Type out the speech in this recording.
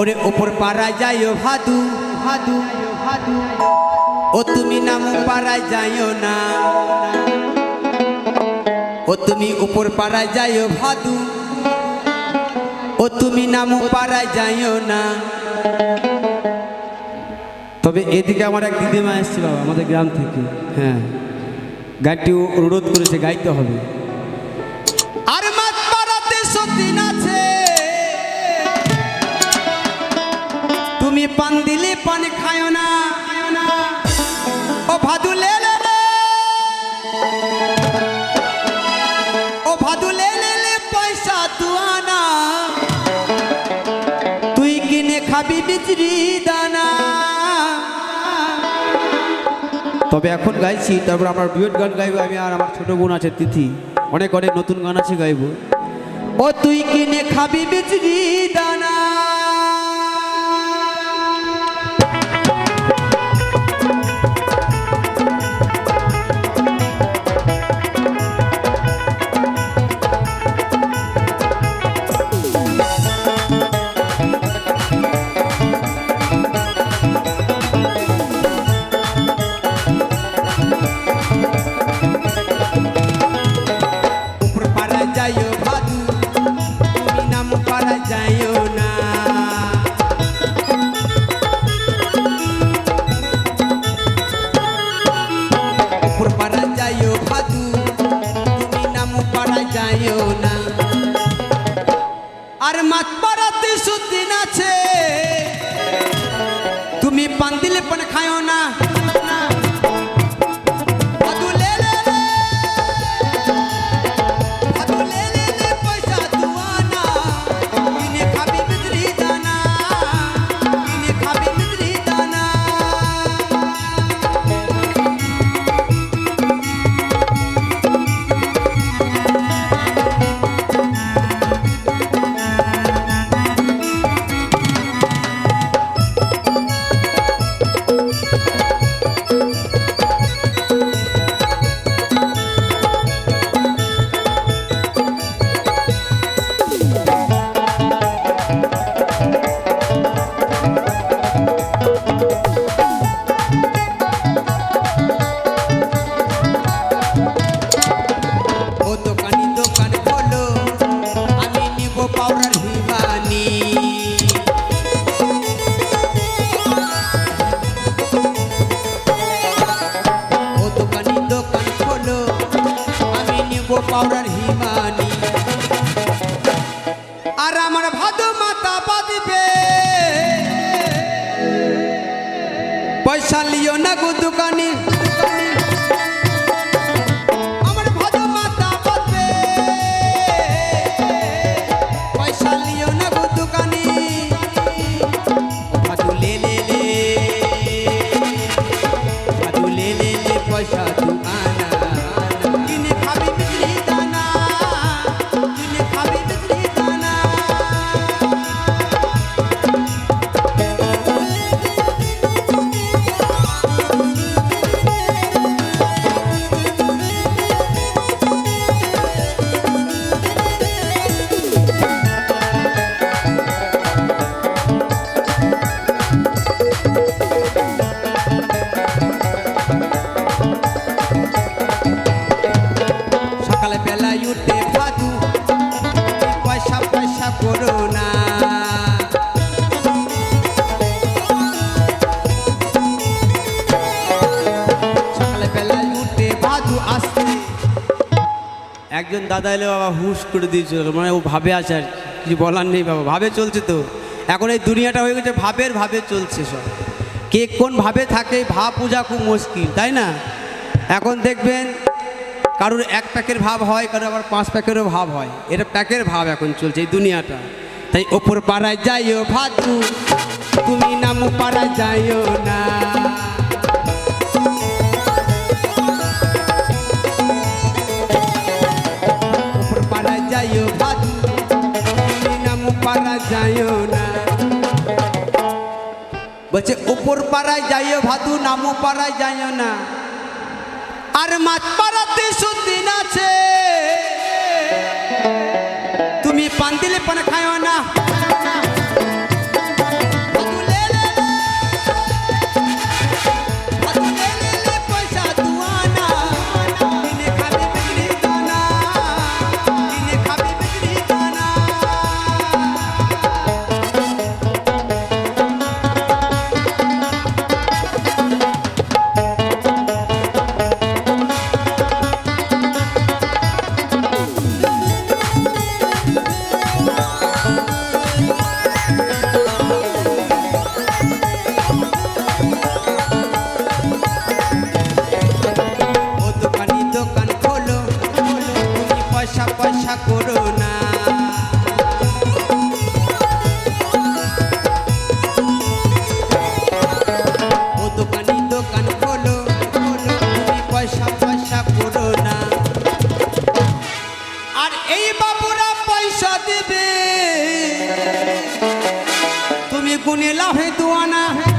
ওরে ওপর পাড়ায় যাইও ভাদু। ভাদু ভাদু ও তুমি নাম পাড়ায় যাইও না। ও তুমি উপর পাড়ায় যাইও ভাদু। ও তুমি নাম পাড়ায় যাইও না। তবে এদিকে আমার এক দিদিমা এসছে বাবা, আমাদের গ্রাম থেকে। হ্যাঁ গাড়িটি ও অনুরোধ করেছে, গাইতে হবে। আর দিলে পান খায় না। ও ভাদু লে। ও ভাদু লে লে লে পয়সা তুয়ানা তুই কিনে খাবি বিচরি দানা। তবে এখন গাইছি, তারপর আমার ডুয়েট গান গাইবো, আমি আর আমার ছোট বোন আছে তিথি। অনেক অনেক নতুন গান আছে গাইবো। ও তুই কিনে খাবি বিচরি দানা। আর মাত পারাতে সুদিন আছে। তুমি পান দিলে পান খায়ও না। পয়সা লিও না গো দোকানি। একজন দাদা এলে বাবা হুশ করে দিয়েছিল মানে ও ভাবে আছে আর কিছু বলার নেই বাবা, ভাবে চলছে তো। এখন এই দুনিয়াটা হয়ে গেছে, ভাবের ভাবে চলছে সব। কে কোন ভাবে থাকে, ভাব পূজা খুব মুশকিল, তাই না? এখন দেখবেন কারোর এক প্যাকের ভাব হয়, কারোর আবার পাঁচ প্যাকেরও ভাব হয়। এটা প্যাকের ভাব এখন চলছে এই দুনিয়াটা। তাই ওপর পাড়ায় যাইও ভাদু, তুমি নাম পাড়ায় যাইও না। পাড়া যাইও না। বলছে, ওপর পাড়ায় যাইও ভাতু নামো পাড়ায় যাইও না। আর মাছ পাড়াতে সুদিন আছে। তুমি পান দিলে পান খায় না। আশা করো না। দোকান খোলো, তুমি পয়সা পয়সা করো না। আর এই বাবুরা পয়সা দিবে। তুমি গুনে লাভে দোয়ানা। হ্যাঁ